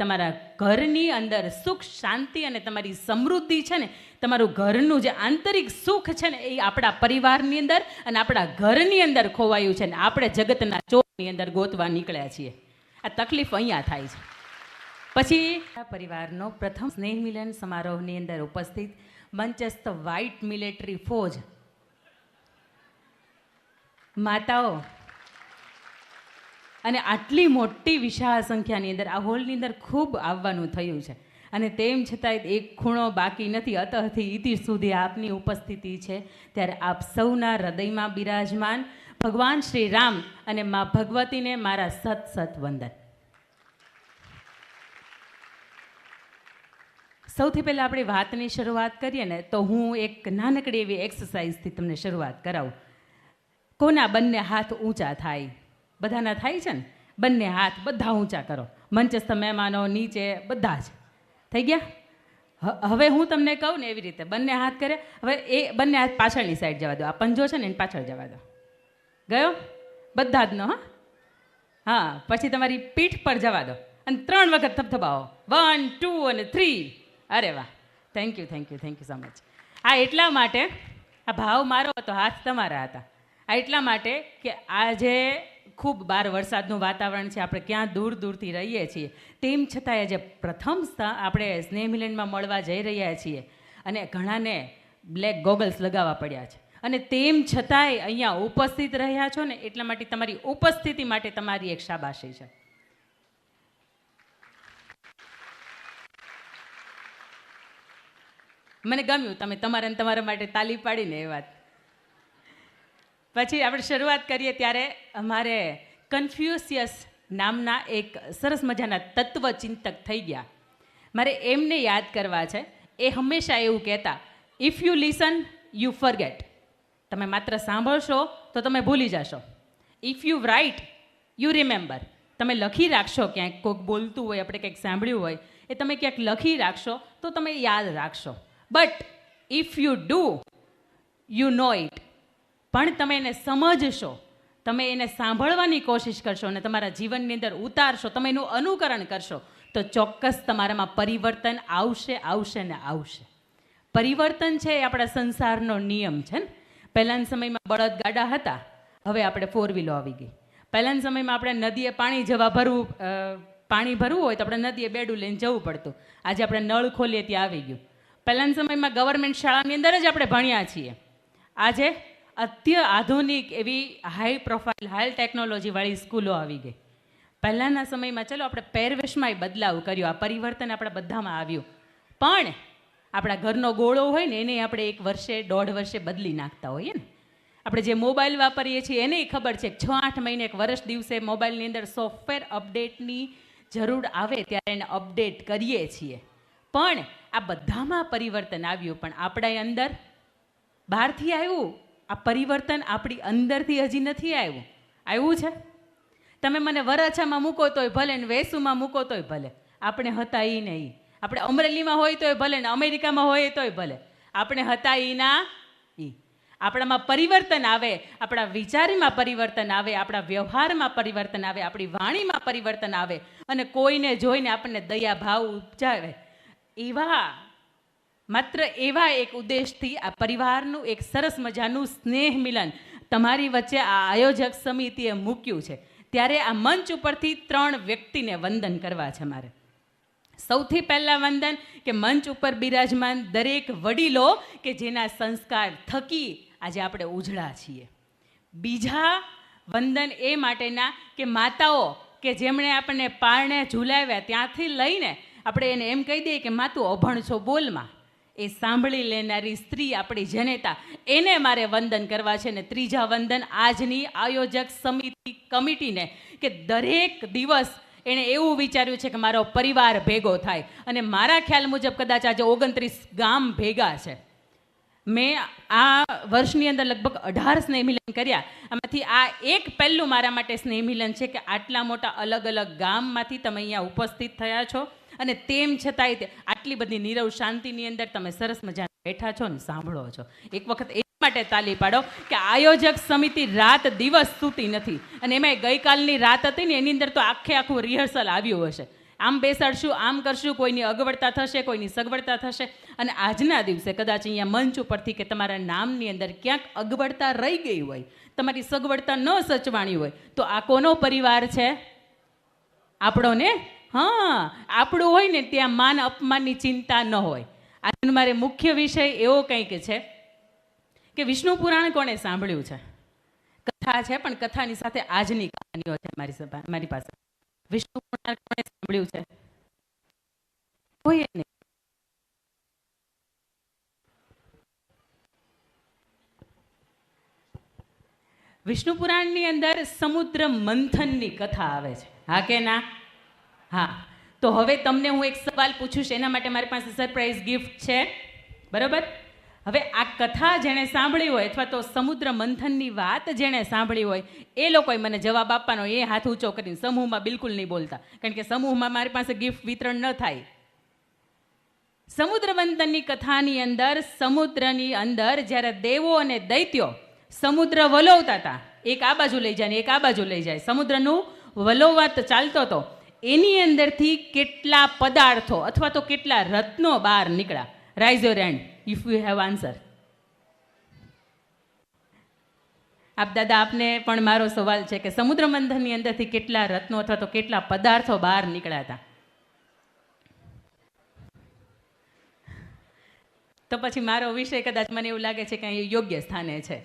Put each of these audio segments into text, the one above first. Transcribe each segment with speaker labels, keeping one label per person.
Speaker 1: તમારા ઘરની અંદર સુખ, શાંતિ અને તમારી સમૃદ્ધિ છે ને, તમારું ઘરનું જે આંતરિક સુખ છે ને, એ આપણા પરિવારની અંદર અને આપણા ઘરની અંદર ખોવાયું છે ને, આપણે જગતના ચોરની અંદર ગોતવા નીકળ્યા છીએ. આ તકલીફ અહીંયા થાય છે. પછી પરિવારનો પ્રથમ સ્નેહ મિલન સમારોહની અંદર ઉપસ્થિત મંચસ્થ વ્હાઇટ મિલિટરી ફોજ માતાઓ અને આટલી મોટી વિશાળ સંખ્યાની અંદર આ હોલની અંદર ખૂબ આવવાનું થયું છે. અને તેમ છતાંય એક ખૂણો બાકી નથી. અતઃથી ઇતિ સુધી આપની ઉપસ્થિતિ છે. ત્યારે આપ સૌના હૃદયમાં બિરાજમાન. ભગવાન શ્રી રામ અને મા ભગવતીને મારા સત સત વંદન. સૌથી પહેલાં આપણે વાતની શરૂઆત કરીએ ને તો હું એક નાનકડી એવી એક્સરસાઇઝથી તમને શરૂઆત કરાવું. કોના બંને હાથ ઊંચા થાય? બધાના થાય છે ને? બંને હાથ બધા ઊંચા કરો. મંચસ્થ મહેમાનો નીચે બધા જ થઈ ગયા? હવે હું તમને કહું ને એવી રીતે. બંને હાથ કરે. હવે એ બંને હાથ પાછળની સાઈડ જવા દો. આ પંજો છે ને એને પાછળ જવા દો. ગયો? બધા જ નો, હા? હા, પછી તમારી પીઠ પર જવા દો. અને ત્રણ વખત થપથપાવો. વન ટુ અને થ્રી અરે વાહ. Thank you thank you thank you so much આ એટલા માટે, આ ભાવ મારો હતો, હાથ તમારા હતા. આ એટલા માટે કે આજે ખૂબ બાર વરસાદનું વાતાવરણ છે, આપણે ક્યાં દૂર દૂરથી રહીએ છીએ. તેમ છતાંય જે પ્રથમ આપણે સ્નેહ મિલનમાં મળવા જઈ રહ્યા છીએ અને ઘણાને બ્લેક ગોગલ્સ લગાવવા પડ્યા છે. અને તેમ છતાંય અહીંયા ઉપસ્થિત રહ્યા છો ને, એટલા માટે તમારી ઉપસ્થિતિ માટે તમારી એક શાબાશી છે. મને ગમ્યું તમે તમારા તમારા માટે તાલી પાડીને એ વાત. પછી આપણે શરૂઆત કરીએ ત્યારે અમારે કન્ફ્યુસિયસ નામના એક સરસ મજાના તત્વચિંતક થઈ ગયા. મારે એમને યાદ કરવા છે. એ હંમેશા એવું કહેતા if you listen you forget તમે માત્ર સાંભળશો તો તમે ભૂલી જશો. If you write you remember તમે લખી રાખશો ક્યાંક કોઈક બોલતું હોય, આપણે કંઈક સાંભળ્યું હોય, એ તમે ક્યાંક લખી રાખશો તો તમે યાદ રાખશો. But if you do you know it પણ તમે એને સમજશો. તમે એને સાંભળવાની કોશિશ કરશો અને તમારા જીવનની અંદર ઉતારશો, તમે એનું અનુકરણ કરશો, તો ચોક્કસ તમારામાં પરિવર્તન આવશે આવશે ને આવશે. પરિવર્તન છે એ આપણા સંસારનો નિયમ છે ને. પહેલાંના સમયમાં બળદગાડા હતા, હવે આપણે ફોર વ્હીલો આવી ગઈ. પહેલાંના સમયમાં આપણે નદીએ પાણી જવા ભરવું પાણી ભરવું હોય તો આપણે નદીએ બેડું લઈને જવું પડતું. આજે આપણે નળ ખોલીએ ત્યાં આવી ગયું. પહેલાંના સમયમાં ગવર્મેન્ટ શાળાની અંદર જ આપણે ભણ્યા છીએ. આજે અત્ય આધુનિક એવી હાઈ પ્રોફાઇલ હાઈ ટેકનોલોજીવાળી સ્કૂલો આવી ગઈ. પહેલાંના સમયમાં ચલો આપણે પહેરવેશમાંય બદલાવ કર્યો, આ પરિવર્તન આપણા બધામાં આવ્યું. પણ આપણા ઘરનો ગોળો હોય ને, એને આપણે એક વર્ષે, દોઢ વર્ષે બદલી નાખતા હોઈએ ને. આપણે જે મોબાઈલ વાપરીએ છીએ, એને ખબર છે છ, આઠ મહિને, એક વર્ષ દિવસે મોબાઈલની અંદર સોફ્ટવેર અપડેટની જરૂર આવે ત્યારે એને અપડેટ કરીએ છીએ. પણ આ બધામાં પરિવર્તન આવ્યું, પણ આપણા અંદર બહારથી આવ્યું આ પરિવર્તન આપણી અંદરથી હજી નથી આવ્યું. આવ્યું છે? તમે મને વરાછામાં મૂકો તોય ભલે ને વેસુમાં મૂકો તોય ભલે. આપણે હતા એ ને ઈ. આપણે અમરેલીમાં હોય તોય ભલે ને અમેરિકામાં હોય તોય ભલે. આપણે હતા ના ઈ. આપણામાં પરિવર્તન આવે, આપણા વિચારમાં પરિવર્તન આવે, આપણા વ્યવહારમાં પરિવર્તન આવે, આપણી વાણીમાં પરિવર્તન આવે. અને કોઈને જોઈને આપણને દયા ભાવ ઉપજાવે. એવા માત્ર એવા એક ઉદ્દેશથી આ પરિવારનું એક સરસ મજાનું સ્નેહ મિલન તમારી વચ્ચે આ આયોજક સમિતિએ મૂક્યું છે. ત્યારે આ મંચ ઉપરથી ત્રણ વ્યક્તિને વંદન કરવા છે મારે. સૌથી પહેલાં વંદન કે મંચ ઉપર બિરાજમાન દરેક વડીલો કે જેના સંસ્કાર થકી આજે આપણે ઉજળા છીએ. બીજા વંદન એ માટેના કે માતાઓ કે જેમણે આપણને પારણે ઝૂલાવ્યા ત્યાંથી લઈને આપણે એને એમ કહી દઈએ કે, માતું અભણ છો બોલમાં. એ સાંભળી લેનારી સ્ત્રી આપણી જનેતા. એને મારે વંદન કરવા છે ને ત્રીજા વંદન આજની આયોજક સમિતિ કમિટીને કે દરેક દિવસ એણે એવું વિચાર્યું છે કે મારો પરિવાર ભેગો થાય. અને મારા ખ્યાલ મુજબ કદાચ આજે ઓગણત્રીસ ગામ ભેગા છે. મેં આ વર્ષની અંદર લગભગ અઢાર સ્નેહ મિલન કર્યા. આમાંથી આ એક પહેલું મારા માટે સ્નેહ મિલન છે કે આટલા મોટા અલગ અલગ ગામમાંથી તમે અહીંયા ઉપસ્થિત થયા છો. અને તેમ છતાંય તે આટલી બધી નીરવ શાંતિની અંદર તમે સરસ મજાના બેઠા છો ને સાંભળો છો. એક વખત એ માટે તાલી પાડો કે આયોજક સમિતિ રાત દિવસ સૂતી નથી. અને એમાંય ગઈકાલની રાત હતી ને એની અંદર તો આખે આખું રિહર્સલ આવ્યું હશે. આમ બેસાડશું, આમ કરશું, કોઈની અગવડતા થશે, કોઈની સગવડતા થશે. અને આજના દિવસે કદાચ અહીંયા મંચ ઉપરથી કે તમારા નામની અંદર ક્યાંક અગવડતા રહી ગઈ હોય, તમારી સગવડતા ન સચવાણી હોય, તો આ કોનો પરિવાર છે? આપણો ને? હા, આપણું હોય ને ત્યાં માન અપમાનની ચિંતા ન હોય. આજનો મારે મુખ્ય વિષય એવો કંઈક છે કે વિષ્ણુ પુરાણ કોણે સાંભળ્યું છે? કથા છે, પણ કથાની સાથે આજની કહાનીઓ છે મારી મારી પાસે. વિષ્ણુ પુરાણ કોણે સાંભળ્યું છે? કોઈએ નહીં વિષ્ણુ પુરાણની અંદર સમુદ્ર મંથનની કથા આવે છે. હા કે ના? હા. તો હવે તમને હું એક સવાલ પૂછું એના માટે મારી પાસે સરપ્રાઈઝ ગિફ્ટ છે. બરાબર? હવે આ કથા જેણે સાંભળી હોય અથવા તો સમુદ્ર મંથનની વાત જેણે સાંભળી હોય, એ લોકોએ મને જવાબ આપવાનો, એ હાથ ઊંચો કરીને સમૂહમાં બિલકુલ નહીં બોલતા. કારણ કે સમૂહમાં મારી પાસે ગિફ્ટ વિતરણ ન થાય. સમુદ્ર મંથનની કથાની અંદર, સમુદ્રની અંદર જ્યારે દેવો અને દૈત્યો સમુદ્ર વલોવતા હતા, એક આ બાજુ લઈ જાય ને એક આ બાજુ લઈ જાય. સમુદ્રનું વલોવાત ચાલતો હતો. એની અંદરથી કેટલા પદાર્થો અથવા તો કેટલા રત્નો બહાર નીકળ્યા? Raise your hand if you have answer આપ દાદા, આપને પણ મારો સવાલ છે કે સમુદ્ર મંથનની અંદરથી કેટલા રત્નો અથવા તો કેટલા પદાર્થો બહાર નીકળ્યા હતા? તો પછી મારો વિષય કદાચ મને એવું લાગે છે કે અહીં યોગ્ય સ્થાને છે.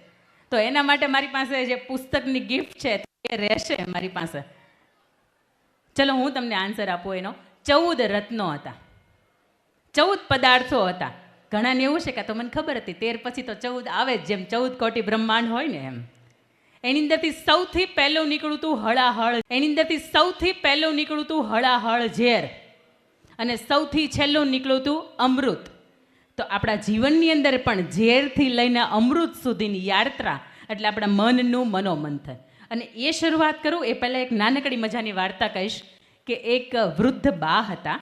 Speaker 1: તો એના માટે મારી પાસે જે પુસ્તકની ગિફ્ટ છે એ રહેશે મારી પાસે. ચલો હું તમને આન્સર આપું એનો. ચૌદ રત્નો હતા. ચૌદ પદાર્થો હતા. ઘણાને એવું છે કે તો મને ખબર હતી, તેર પછી તો ચૌદ આવે જ જેમ ચૌદ કોટી બ્રહ્માંડ હોય ને એમ. એની અંદરથી સૌથી પહેલું નીકળું તું હળાહળ. એની અંદરથી સૌથી પહેલું નીકળું તું હળાહળ ઝેર. અને સૌથી છેલ્લું નીકળું તું અમૃત. તો આપણા જીવનની અંદર પણ ઝેરથી લઈને અમૃત સુધીની યાત્રા, એટલે આપણા મનનું મનોમંથન. અને એ શરૂઆત કરું, એ પહેલાં એક નાનકડી મજાની વાર્તા કહીશ કે એક વૃદ્ધ બા હતા.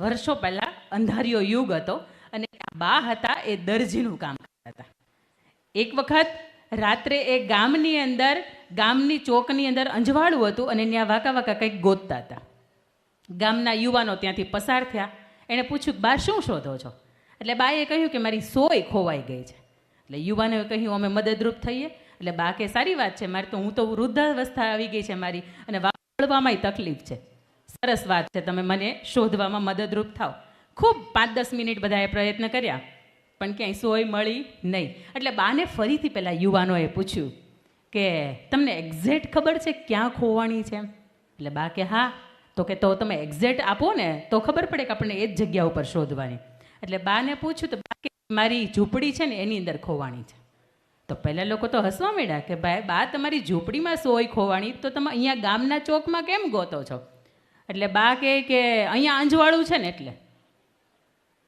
Speaker 1: વર્ષો પહેલાં અંધારિયો યુગ હતો અને બા હતા એ દરજીનું કામ કરતા હતા. એક વખત રાત્રે એ ગામની અંદર, ગામની ચોકની અંદર અંજવાળું હતું અને ત્યાં વાંકા વાંકા કંઈક ગોતતા હતા. ગામના યુવાનો ત્યાંથી પસાર થયા. એણે પૂછ્યું, બા, શું શોધો છો? એટલે બાએ કહ્યું કે, મારી સોય ખોવાઈ ગઈ છે. એટલે યુવાનોએ કહ્યું, અમે મદદરૂપ થઈએ. એટલે બા કે સારી વાત છે, મારે તો હું તો વૃદ્ધાવસ્થા આવી ગઈ છે મારી, અને વાળવામાંય તકલીફ છે. સરસ વાત છે, તમે મને શોધવામાં મદદરૂપ થાવ ખૂબ પાંચ દસ મિનિટ બધાએ પ્રયત્ન કર્યા, પણ ક્યાંય સોય મળી નહીં. એટલે બાને ફરીથી પહેલાં યુવાનોએ પૂછ્યું કે, તમને એક્ઝેક્ટ ખબર છે ક્યાં ખોવાણી છે? એટલે બા કે, હા, તો કે તો તમે એક્ઝેક્ટ આપો ને, તો ખબર પડે કે આપણને એ જ જગ્યા ઉપર શોધવાની. એટલે બાને પૂછ્યું તો બા કે મારી ઝૂંપડી છે ને, એની અંદર ખોવાણી છે. તો પહેલાં લોકો તો હસવા માંડ્યા કે ભાઈ, બા, તમારી ઝૂંપડીમાં સોય ખોવાણી, તો તમે અહીંયા ગામના ચોકમાં કેમ ગોતો છો? એટલે બા કહે કે અહીંયા અંજવાળું છે ને એટલે.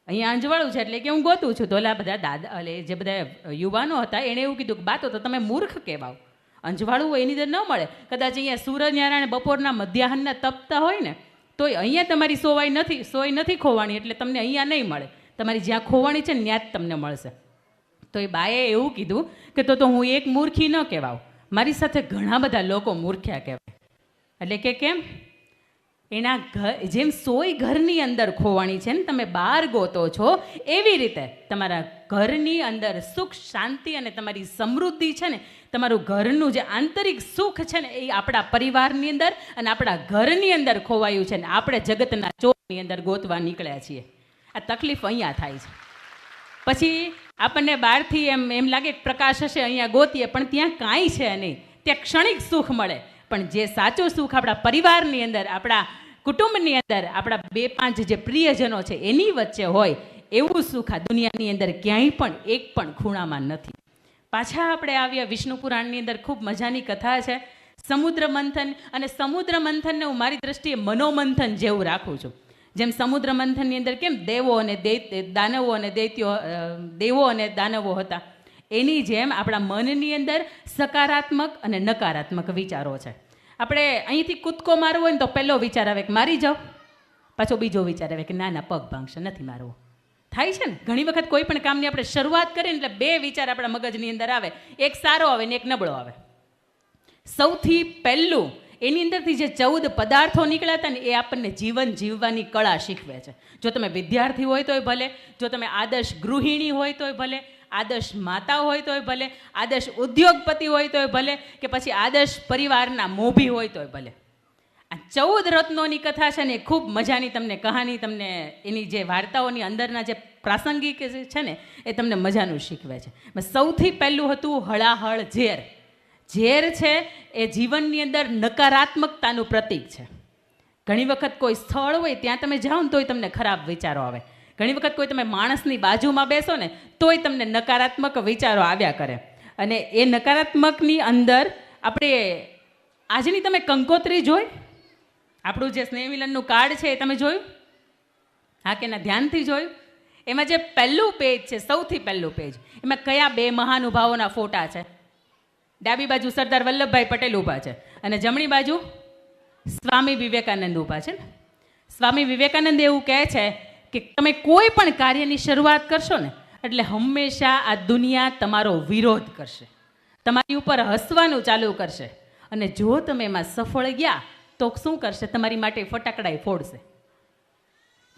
Speaker 1: અહીંયા અંજવાળું છે એટલે કે હું ગોતું છું. તો ઓલા બધા દાદા એટલે જે બધા યુવાનો હતા, એણે એવું કીધું કે, બા, તો તમે મૂર્ખ કહેવાઓ. અંજવાળું હોય એની અંદર ન મળે. કદાચ અહીંયા સૂર્યનારાયણ બપોરના મધ્યાહનના તપતા હોય ને, તોય અહીંયા તમારી સોવાઈ નથી, સોય નથી ખોવાણી, એટલે તમને અહીંયા નહીં મળે. તમારી જ્યાં ખોવાણી છે ને, ત્યાં જ તમને મળશે. તો એ બાએ એવું કીધું કે તો તો હું એક મૂર્ખી ન કહેવાઉં. મારી સાથે ઘણા બધા લોકો મૂર્ખ્યા કહેવાય. એટલે કે કેમ? એના ઘર જેમ સોય ઘરની અંદર ખોવાણી છે ને, તમે બહાર ગોતો છો, એવી રીતે તમારા ઘરની અંદર સુખ, શાંતિ અને તમારી સમૃદ્ધિ છે ને, તમારું ઘરનું જે આંતરિક સુખ છે ને, એ આપણા પરિવારની અંદર અને આપણા ઘરની અંદર ખોવાયું છે ને, આપણે જગતના ચોકની અંદર ગોતવા નીકળ્યા છીએ. આ તકલીફ અહીંયા થાય છે. પછી આપણને બહારથી એમ એમ લાગે પ્રકાશ હશે, અહીંયા ગોતીએ, પણ ત્યાં કાંઈ છે નહીં. ત્યાં ક્ષણિક સુખ મળે. પણ જે સાચું સુખ આપણા પરિવારની અંદર, આપણા કુટુંબની અંદર, આપણા બે પાંચ જે પ્રિયજનો છે, એની વચ્ચે હોય, એવું સુખ આ દુનિયાની અંદર ક્યાંય પણ, એક પણ ખૂણામાં નથી. પાછા આપણે આવ્યા વિષ્ણુ પુરાણની અંદર. ખૂબ મજાની કથા છે. સમુદ્ર મંથન અને સમુદ્ર મંથનને હું મારી દ્રષ્ટિએ મનોમંથન જેવું રાખું છું. જેમ સમુદ્ર મંથનની અંદર કેમ દેવો અને દાનવો અને દૈત્યો દેવો અને દાનવો હતા. એની જેમ આપણા મનની અંદર સકારાત્મક અને નકારાત્મક વિચારો છે. આપણે અહીંથી કૂદકો મારવો હોય ને તો પહેલો વિચાર આવે કે મારી જાઓ. પાછો બીજો વિચાર આવે કે ના ના, પગ ભાંગશે, નથી મારવો. થાય છે ને? ઘણી વખત કોઈ પણ કામની આપણે શરૂઆત કરીએ એટલે બે વિચાર આપણા મગજની અંદર આવે. એક સારો આવે ને એક નબળો આવે. સૌથી પહેલું એની અંદરથી જે ચૌદ પદાર્થો નીકળ્યા હતા ને એ આપણને જીવન જીવવાની કળા શીખવે છે. જો તમે વિદ્યાર્થી હોય તોય ભલે, જો તમે આદર્શ ગૃહિણી હોય તોય ભલે, આદર્શ માતા હોય તોય ભલે, આદર્શ ઉદ્યોગપતિ હોય તોય ભલે કે પછી આદર્શ પરિવારના મોભી હોય તોય ભલે. આ ચૌદ રત્નોની કથા છે ને એ ખૂબ મજાની તમને કહાની તમને એની જે વાર્તાઓની અંદરના જે પ્રાસંગિક છે ને એ તમને મજાનું શીખવે છે. સૌથી પહેલું હતું હળાહળ ઝેર. ઝેર છે, એ જીવનની અંદર નકારાત્મકતાનું પ્રતીક છે. ઘણી વખત કોઈ સ્થળ હોય, ત્યાં તમે જાઓ ને તોય તમને ખરાબ વિચારો આવે. ઘણી વખત કોઈ તમે માણસની બાજુમાં બેસો ને તોય તમને નકારાત્મક વિચારો આવ્યા કરે. અને એ નકારાત્મકની અંદર આપણે, આજની તમે કંકોત્રી જોઈ? આપણું જે સ્નેહ મિલનનું કાર્ડ છે એ તમે જોયું? હા કે ના, ધ્યાનથી જોયું? એમાં જે પહેલું પેજ છે, સૌથી પહેલું પેજ એમાં કયા બે મહાનુભાવોના ફોટા છે? ડાબી બાજુ સરદાર વલ્લભભાઈ પટેલ ઊભા છે અને જમણી બાજુ સ્વામી વિવેકાનંદ ઊભા છે ને? સ્વામી વિવેકાનંદ એવું કહે છે કે તમે કોઈ પણ કાર્યની શરૂઆત કરશો ને, એટલે હંમેશા આ દુનિયા તમારો વિરોધ કરશે. તમારી ઉપર હસવાનું ચાલુ કરશે. અને જો તમે એમાં સફળ ગયા, તો શું કરશે? તમારી માટે ફટાકડાએ ફોડશે.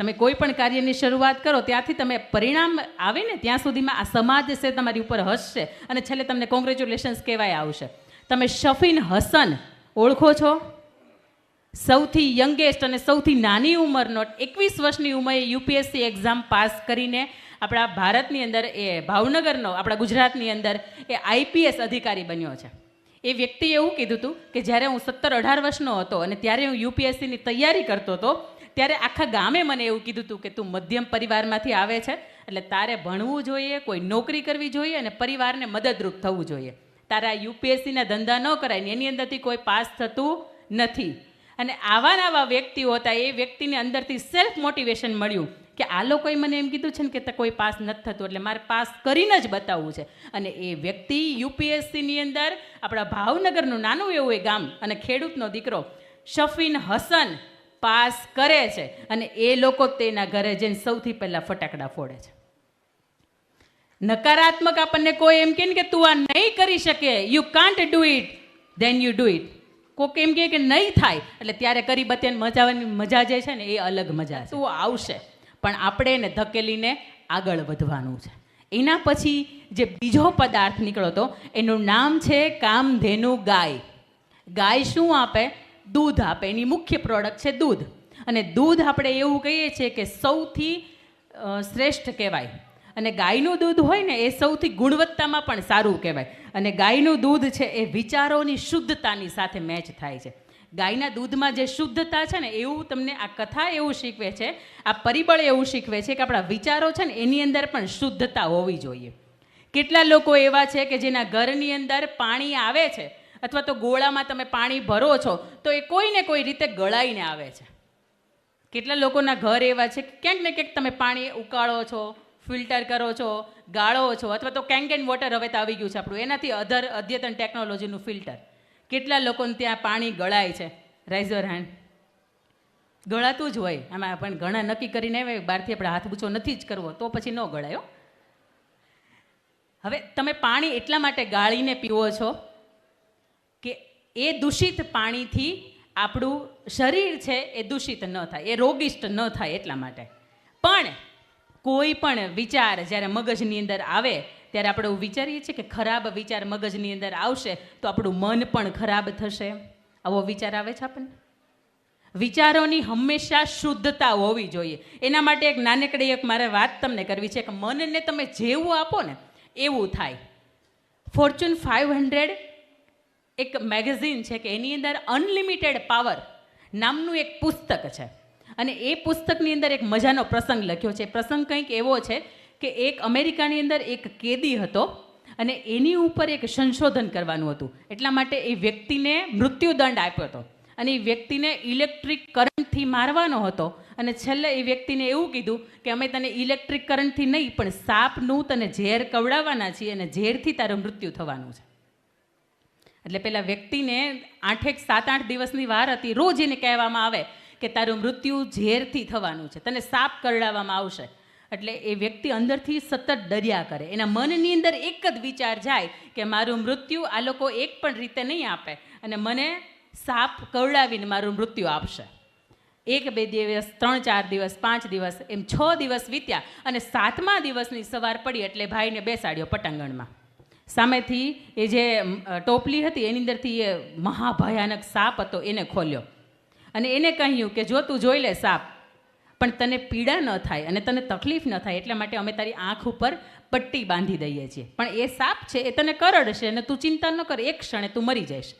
Speaker 1: તમે કોઈ પણ કાર્યની શરૂઆત કરો, ત્યાંથી તમે પરિણામ આવે ને, ત્યાં સુધીમાં આ સમાજ છે તમારી ઉપર હસશે અને છેલ્લે તમને કોંગ્રેચ્યુલેશન્સ કહેવાય આવશે. તમે શફીન હસન ઓળખો છો? સૌથી યંગેસ્ટ અને સૌથી નાની ઉંમરનો એકવીસ વર્ષની ઉંમરે યુપીએસસી એક્ઝામ પાસ કરીને આપણા ભારતની અંદર એ ભાવનગરનો, આપણા ગુજરાતની અંદર એ આઈપીએસ અધિકારી બન્યો છે. એ વ્યક્તિએ એવું કીધું હતું કે જ્યારે હું સત્તર અઢાર વર્ષનો હતો અને ત્યારે હું યુપીએસસીની તૈયારી કરતો હતો ત્યારે આખા ગામે મને એવું કીધું હતું કે તું મધ્યમ પરિવારમાંથી આવે છે, એટલે તારે ભણવું જોઈએ, કોઈ નોકરી કરવી જોઈએ અને પરિવારને મદદરૂપ થવું જોઈએ. તારા યુપીએસસીના ધંધા ન કરાય ને એની અંદરથી કોઈ પાસ થતું નથી. અને આવા નવા વ્યક્તિઓ હતા, એ વ્યક્તિને અંદરથી સેલ્ફ મોટિવેશન મળ્યું કે આ લોકોએ મને એમ કીધું છે ને કે કોઈ પાસ નથી થતું, એટલે મારે પાસ કરીને જ બતાવવું છે. અને એ વ્યક્તિ યુપીએસસીની અંદર આપણા ભાવનગરનું નાનું એવું એ ગામ અને ખેડૂતનો દીકરો શફીન હસન પાસ કરે છે અને એ લોકો તેના ઘરે જઈને સૌથી પહેલાં ફટાકડા ફોડે છે. નકારાત્મક આપણને કોઈ એમ કહે ને કે તું આ નહીં કરી શકે you can't do it then you do it કોક એમ કહે કે નહીં થાય એટલે ત્યારે કરી બત્યાને મજાવાની મજા જે છે ને એ અલગ મજા છે. તું આવશે. પણ આપણે એને ધકેલીને આગળ વધવાનું છે. એના પછી જે બીજો પદાર્થ નીકળ્યો હતો એનું નામ છે કામધેનુ ગાય. ગાય શું આપે? દૂધ આપે. એની મુખ્ય પ્રોડક્ટ છે દૂધ. અને દૂધ આપણે એવું કહીએ છીએ કે સૌથી શ્રેષ્ઠ કહેવાય. અને ગાયનું દૂધ હોય ને એ સૌથી ગુણવત્તામાં પણ સારું કહેવાય. અને ગાયનું દૂધ છે એ વિચારોની શુદ્ધતાની સાથે મેચ થાય છે. ગાયના દૂધમાં જે શુદ્ધતા છે ને એવું તમને આ કથા એવું શીખવે છે, આ પરિબળ એવું શીખવે છે કે આપણા વિચારો છે ને એની અંદર પણ શુદ્ધતા હોવી જોઈએ. કેટલા લોકો એવા છે કે જેના ઘરની અંદર પાણી આવે છે અથવા તો ગોળામાં તમે પાણી ભરો છો, તો એ કોઈને કોઈ રીતે ગળાઈને આવે છે? કેટલા લોકોના ઘર એવા છે કે ક્યાંક ને ક્યાંક તમે પાણી ઉકાળો છો, ફિલ્ટર કરો છો, ગાળો છો, અથવા તો કેન કેન વોટર હવે તો આવી ગયું છે આપણું. એનાથી અધર અદ્યતન ટેકનોલોજીનું ફિલ્ટર. કેટલા લોકોને ત્યાં પાણી ગળાય છે? રાઇઝર હેન્ડ ગળાતું જ હોય. આમાં પણ ઘણા નક્કી કરીને બહારથી આપણે હાથ બૂછો નથી જ કરવો, તો પછી ન ગળાયો હવે તમે પાણી એટલા માટે ગાળીને પીવો છો કે એ દૂષિત પાણીથી આપણું શરીર છે એ દૂષિત ન થાય, એ રોગિષ્ટ ન થાય એટલા માટે. પણ કોઈ પણ વિચાર જ્યારે મગજની અંદર આવે, ત્યારે આપણે એવું વિચારીએ છીએ કે ખરાબ વિચાર મગજની અંદર આવશે, તો આપણું મન પણ ખરાબ થશે. આવો વિચાર આવે છે આપણને? વિચારોની હંમેશા શુદ્ધતા હોવી જોઈએ. એના માટે એક નાનકડી એક મારે વાત તમને કરવી છે કે મનને તમે જેવું આપો ને, એવું થાય. ફોર્ચ્યુન ફાઇવ હંડ્રેડ એક મેગઝીન છે કે એની અંદર અનલિમિટેડ પાવર નામનું એક પુસ્તક છે. અને એ પુસ્તકની અંદર એક મજાનો પ્રસંગ લખ્યો છે. પ્રસંગ કંઈક એવો છે કે એક અમેરિકાની અંદર એક કેદી હતો અને એની ઉપર એક સંશોધન કરવાનું હતું. એટલા માટે એ વ્યક્તિને મૃત્યુદંડ આપ્યો હતો. અને એ વ્યક્તિને ઇલેક્ટ્રિક કરંટથી મારવાનો હતો. અને છેલ્લે એ વ્યક્તિને એવું કીધું કે અમે તને ઇલેક્ટ્રિક કરંટથી નહીં, પણ સાપનું તને ઝેર કવડાવવાના છીએ અને ઝેરથી તારું મૃત્યુ થવાનું છે. એટલે પેલા વ્યક્તિને આઠેક, સાત, આઠ દિવસની વાર હતી, રોજ એને કહેવામાં આવે કે તારું મૃત્યુ ઝેરથી થવાનું છે, તને સાપ કરડાવવામાં આવશે. એટલે એ વ્યક્તિ અંદરથી સતત ડર્યા કરે. એના મનની અંદર એક જ વિચાર જાય કે મારું મૃત્યુ આ લોકો એક પણ રીતે નહીં આપે અને મને સાપ કવડાવીને મારું મૃત્યુ આપશે. એક, બે દિવસ, ત્રણ, ચાર દિવસ, પાંચ દિવસ, એમ છ દિવસ વીત્યા અને સાતમા દિવસની સવાર પડી એટલે ભાઈને બેસાડ્યો પટાંગણમાં સામેથી એ જે ટોપલી હતી, એની અંદરથી એ મહાભયાનક સાપ હતો, એને ખોલ્યો. અને એને કહ્યું કે, જો તું જોઈ લે સાપ, પણ તને પીડા ન થાય અને તને તકલીફ ન થાય, એટલા માટે અમે તારી આંખ ઉપર પટ્ટી બાંધી દઈએ છીએ. પણ એ સાપ છે, એ તને કરડશે અને તું ચિંતા ન કર, એક ક્ષણે તું મરી જઈશ.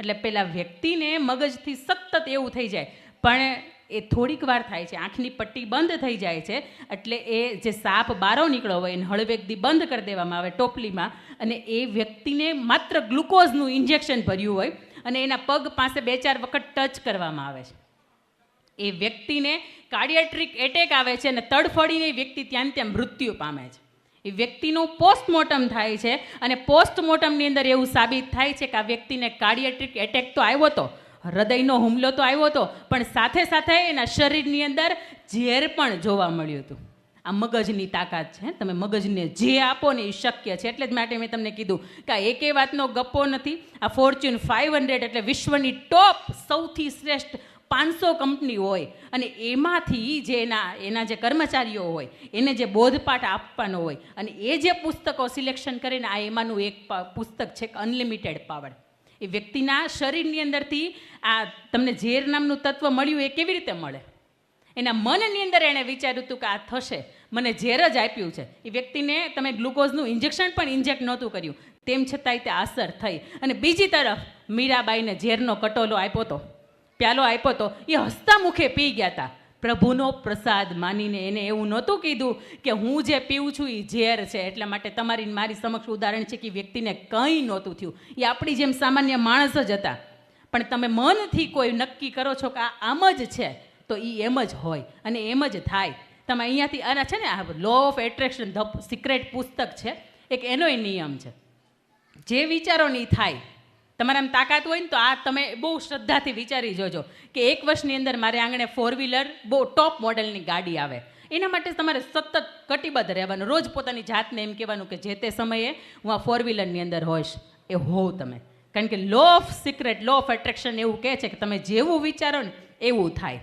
Speaker 1: એટલે પેલા વ્યક્તિને મગજથી સતત એવું થઈ જાય. પણ એ થોડીક વાર થાય છે. આંખની પટ્ટી બંધ થઈ જાય છે. એટલે એ જે સાપ બારો નીકળ્યો હોય એને હળવેગદી બંધ કરી દેવામાં આવે ટોપલીમાં. અને એ વ્યક્તિને માત્ર ગ્લુકોઝનું ઇન્જેક્શન ભર્યું હોય અને એના પગ પાસે બે ચાર વખત ટચ કરવામાં આવે છે. એ વ્યક્તિને કાર્ડિયાટ્રિક એટેક આવે છે અને તડફડીને વ્યક્તિ ત્યાં ત્યાં મૃત્યુ પામે છે. એ વ્યક્તિનું પોસ્ટમોર્ટમ થાય છે અને પોસ્ટમોર્ટમની અંદર એવું સાબિત થાય છે કે આ વ્યક્તિને કાર્ડિયાટ્રિક એટેક તો આવ્યો હતો હૃદયનો હુમલો તો આવ્યો હતો, પણ સાથે સાથે એના શરીરની અંદર ઝેર પણ જોવા મળ્યું હતું. આ મગજની તાકાત છે, તમે મગજને જે આપો ને એ શક્ય છે, એટલે જ માટે મેં તમને કીધું કે આ એકે વાતનો ગપ્પો નથી, આ ફોર્ચ્યુન ફાઇવ હંડ્રેડ એટલે વિશ્વની ટોપ સૌથી શ્રેષ્ઠ પાંચસો કંપની હોય, અને એમાંથી જે એના એના જે કર્મચારીઓ હોય, એને જે બોધપાઠ આપવાનો હોય, અને એ જે પુસ્તકો સિલેક્શન કરીને, આ એમાંનું એક પુસ્તક છે અનલિમિટેડ પાવર એ વ્યક્તિના શરીરની અંદરથી આ તમને ઝેર નામનું તત્વ મળ્યું એ કેવી રીતે મળે? એના મનની અંદર એણે વિચાર્યું હતું કે આ થશે. મને ઝેર જ આપ્યું છે. એ વ્યક્તિને તમે ગ્લુકોઝનું ઇન્જેક્શન પણ ઇન્જેક્ટ નહોતું કર્યું. તેમ છતાંય તે અસર થઈ. અને બીજી તરફ મીરાબાઈને ઝેરનો કટોલો આપ્યો હતો પ્યાલો આપ્યો હતો એ હસતા મુખે પી ગયા હતા પ્રભુનો પ્રસાદ માનીને એને એવું નહોતું કીધું કે હું જે પીઉં છું એ ઝેર છે. એટલા માટે તમારી મારી સમક્ષ ઉદાહરણ છે કે વ્યક્તિને કંઈ નહોતું થયું. એ આપણી જેમ સામાન્ય માણસ જ હતા. પણ તમે મનથી કોઈ નક્કી કરો છો કે આ આમ જ છે, તો એ એમ જ હોય અને એમ જ થાય. તમે અહીંયાથી આના છે ને, આ law of attraction the secret પુસ્તક છે. એક એનોય નિયમ છે. જે વિચારો નહીં થાય તમારામાં તાકાત હોય ને તો આ તમે બહુ શ્રદ્ધાથી વિચારી જોજો કે એક વર્ષની અંદર મારે આંગણે ફોર વ્હીલર બહુ ટોપ મોડલની ગાડી આવે. એના માટે તમારે સતત કટિબદ્ધ રહેવાનું. રોજ પોતાની જાતને એમ કહેવાનું કે જે તે સમયે હું આ ફોર વ્હીલરની અંદર હોઈશ, એ હોવ તમે. કારણ કે law of secret law of attraction એવું કહે છે કે તમે જેવું વિચારો ને એવું થાય.